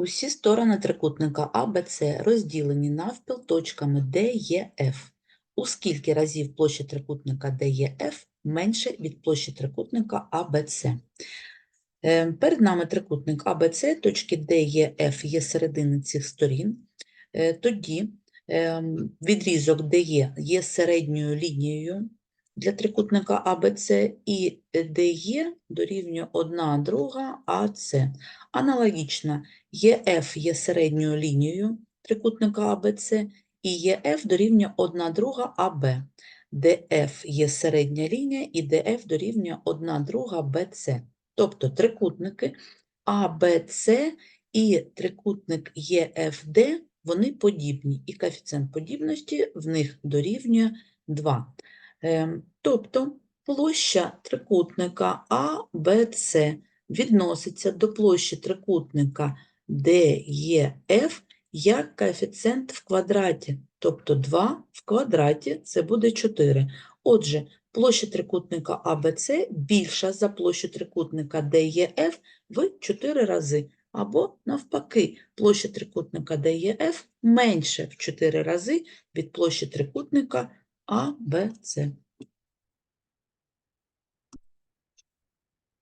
Усі сторони трикутника АБЦ розділені навпіл точками F. У скільки разів площа трикутника DEF менше від площі трикутника ABC? Е, Перед нами трикутник ABC, точки E, є середини цих сторін. Е, Тоді ем, відрізок DE є середньою лінією для трикутника ABC, і DE дорівнює 1 друга АС. Аналогічно, ЕФ є середньою лінією трикутника ABC, і ЕФ дорівнює 1 друга АБ. ДФ є середня лінія, і ДФ дорівнює 1 друга БЦ. Тобто трикутники АБЦ і трикутник ЕФД, вони подібні, і коефіцієнт подібності в них дорівнює 2. Ем, Тобто площа трикутника АБЦ відноситься до площі трикутника DEF як коефіцієнт в квадраті, тобто 2 в квадраті це буде 4. Отже, площа трикутника АБЦ більша за площу трикутника DEF в 4 рази. Або навпаки, площа трикутника DEF менше в 4 рази від площі трикутника АБЦ.